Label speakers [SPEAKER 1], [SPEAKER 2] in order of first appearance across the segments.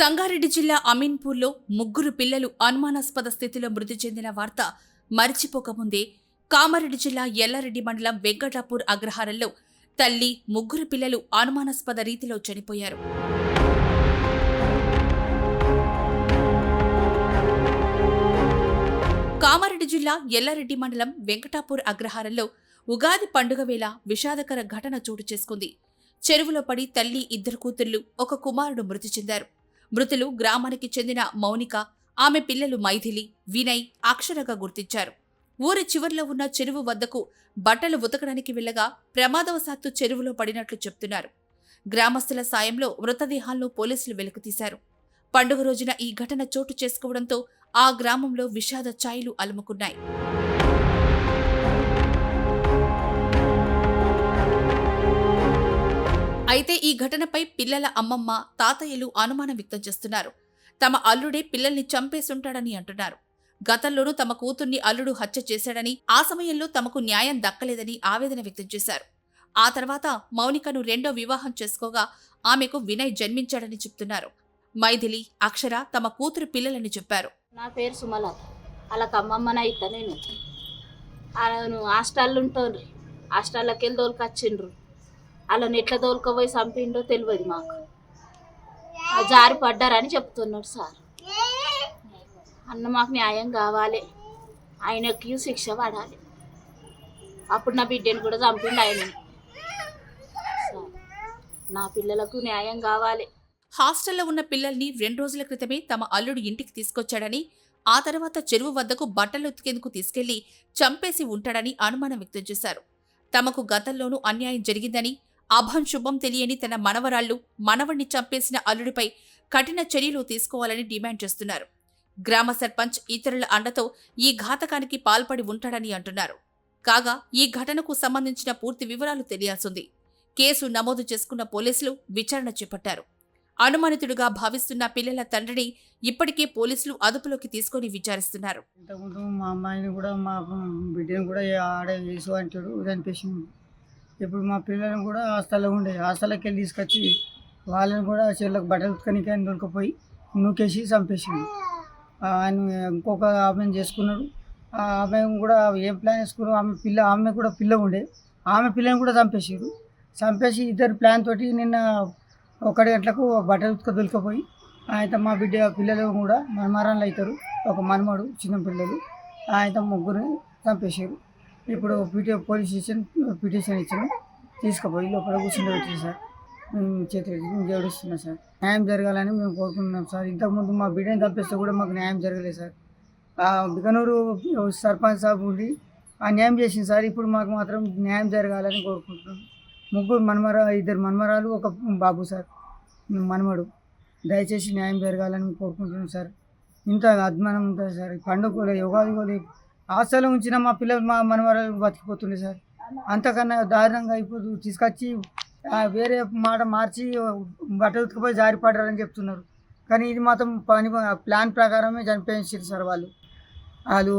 [SPEAKER 1] సంగారెడ్డి జిల్లా అమీన్పూర్లో ముగ్గురు పిల్లలు అనుమానాస్పద స్థితిలో మృతి చెందిన వార్త మరిచిపోకముందే కామారెడ్డి జిల్లా ఎల్లారెడ్డి మండలం వెంకటాపూర్ అగ్రహారంలో తల్లి ముగ్గురు పిల్లలు అనుమానాస్పద రీతిలో చనిపోయారు. కామారెడ్డి జిల్లా ఎల్లారెడ్డి మండలం వెంకటాపూర్ అగ్రహారంలో ఉగాది పండుగ వేళ విషాదకర ఘటన చోటు చేసుకుంది. చెరువులో పడి తల్లి ఇద్దరు కూతుర్లు ఒక కుమారుడు మృతి చెందారు. మృతులు గ్రామానికి చెందిన మౌనిక ఆమె పిల్లలు మైథిలి వినయ్ అక్షరగా గుర్తించారు. ఊరి చివరిలో ఉన్న చెరువు వద్దకు బట్టలు ఉతకడానికి వెళ్ళగా ప్రమాదవశాత్తు చెరువులో పడినట్లు చెప్తున్నారు. గ్రామస్తుల సాయంలో మృతదేహాలను పోలీసులు వెలుకుతీశారు పండుగ రోజున ఈ ఘటన చోటు చేసుకోవడంతో ఆ గ్రామంలో విషాద ఛాయలు అలుముకున్నాయి. అయితే ఈ ఘటనపై పిల్లల అమ్మమ్మ తాతయ్యలు అనుమానం వ్యక్తం చేస్తున్నారు. తమ అల్లుడే పిల్లల్ని చంపేసుంటాడని అంటున్నారు. గతంలోనూ తమ కూతుర్ని అల్లుడు హత్య చేశాడని ఆ సమయంలో తమకు న్యాయం దక్కలేదని ఆవేదన వ్యక్తం చేశారు. ఆ తర్వాత మౌనికను రెండో వివాహం చేసుకోగా ఆమెకు వినయ్ జన్మించాడని చెప్తున్నారు. మైథిలి అక్షర తమ కూతురు పిల్లలని చెప్పారు.
[SPEAKER 2] నా పేరు సుమల. అలా తమ్మమ్మన అయితా నేను. హాస్టల్ ఉంటాను హాస్టల్లోకి వెళ్ళి తోలుకొచ్చిండ్రు. వాళ్ళని ఎట్లా తోలుకపోయి చంపిండో తెలియదు మాకు. జారి పడ్డారని చెప్తున్నాడు సార్. అన్న మాకు న్యాయం కావాలి. ఆయనకి శిక్ష పడాలి. అప్పుడు నా బిడ్డని కూడా చంపిండు ఆయన. సార్ నా పిల్లలకు న్యాయం కావాలి.
[SPEAKER 1] హాస్టల్లో ఉన్న పిల్లల్ని రెండు రోజుల క్రితమే తమ అల్లుడు ఇంటికి తీసుకొచ్చాడని ఆ తర్వాత చెరువు వద్దకు బట్టలు ఉతికేందుకు తీసుకెళ్ళి చంపేసి ఉంటాడని అనుమానం వ్యక్తం చేశారు. తమకు గతంలోనూ అన్యాయం జరిగిందని అభం శుభం తెలియని తన మనవరాళ్ళు మనవణ్ణి చంపేసిన అల్లుడిపై కఠిన చర్యలు తీసుకోవాలని డిమాండ్ చేస్తున్నారు. గ్రామ సర్పంచ్ ఇతరుల అండతో ఈ ఘాతకానికి పాల్పడి ఉంటాడని అంటున్నారు. కాగా ఈ ఘటనకు సంబంధించిన పూర్తి వివరాలు తెలియాల్సింది. కేసు నమోదు చేసుకున్న పోలీసులు విచారణ చేపట్టారు. అనుమానితుడిగా భావిస్తున్న పిల్లల తండ్రిని ఇప్పటికే పోలీసులు అదుపులోకి తీసుకొని విచారిస్తున్నారు.
[SPEAKER 3] ఇంతకుముందు మా అమ్మాయిని కూడా మా బిడ్డను కూడా ఆడ వేసు అంటాడు ఇప్పుడు మా పిల్లలను కూడా హాస్టల్లో ఉండే హాస్టల్లోకి వెళ్ళి తీసుకొచ్చి వాళ్ళని కూడా చెల్లకు బట్టలు ఉతుకనికి ఆయన దొరికిపోయి నూకేసి చంపేసిండు. ఆయన ఇంకొక ఆమెను చేసుకున్నాడు. ఆ ఆమె కూడా ఏం ప్లాన్ చేసుకున్నారు ఆమె పిల్ల ఆమె కూడా పిల్ల ఉండే. ఆమె పిల్లని కూడా చంపేసారు చంపేసి ఇద్దరు ప్లాన్ తోటి నిన్న ఒకటి గంటలకు బట్టలు ఉతుక దొరికిపోయి ఆయన మా బిడ్డ పిల్లలు కూడా మనమరాలు అవుతారు. ఒక మనమడు చిన్న పిల్లలు ఆయన ముగ్గురు చంపేశారు ఇప్పుడు పీటీ పోలీస్ స్టేషన్ పిటిషన్ ఇచ్చాను. తీసుకుపోయి లోపల కూర్చుండబెట్టారు సార్. మేము చేతి జోడిస్తున్నాం సార్. న్యాయం జరగాలని మేము కోరుకుంటున్నాం సార్. ఇంతకుముందు మా బిడ్డని తప్పిస్తే కూడా మాకు న్యాయం జరగలేదు సార్. బికనూరు సర్పంచ్ సాబ్ ఉండి ఆ న్యాయం చేసింది సార్. ఇప్పుడు మాకు మాత్రం న్యాయం జరగాలని కోరుకుంటున్నాం. ముగ్గురు మనమరా ఇద్దరు మనమరాలు ఒక బాబు సార్. మనమడు. దయచేసి న్యాయం జరగాలని కోరుకుంటున్నాం సార్. ఇంత అద్మానం ఉంటుంది సార్. పండుగ యోగాది కూడా హాస్టల్లో ఉంచిన మా పిల్లలు మా మనవరాలు బతికిపోతుండే సార్. అంతకన్నా దారుణంగా అయిపోతూ తీసుకొచ్చి వేరే మాట మార్చి బట్టలు ఉతికిపోయి జారిపడ్డారని చెప్తున్నారు. కానీ ఇది మాత్రం పని ప్లాన్ ప్రకారమే చనిపోయించారు సార్ వాళ్ళు. వాళ్ళు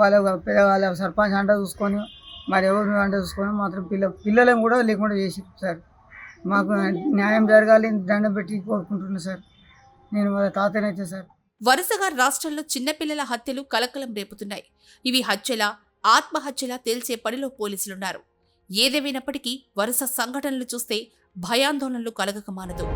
[SPEAKER 3] వాళ్ళ పెద్ద వాళ్ళ సర్పంచ్ అంట చూసుకొని మరి ఎవరు అంట చూసుకొని మాత్రం పిల్ల పిల్లలను కూడా లేకుండా చేసి సార్. మాకు న్యాయం జరగాలి దండం పెట్టి కోరుకుంటున్నాను సార్. నేను వాళ్ళ తాతనైతే సార్.
[SPEAKER 1] వరుసగా రాష్ట్రంలో చిన్నపిల్లల హత్యలు కలకలం రేపుతున్నాయి. ఇవి హత్యలా ఆత్మహత్యలా తేల్చే పనిలో పోలీసులున్నారు. ఏదేమైనప్పటికీ వరుస సంఘటనలు చూస్తే భయాందోళనలు కలగక మానదు.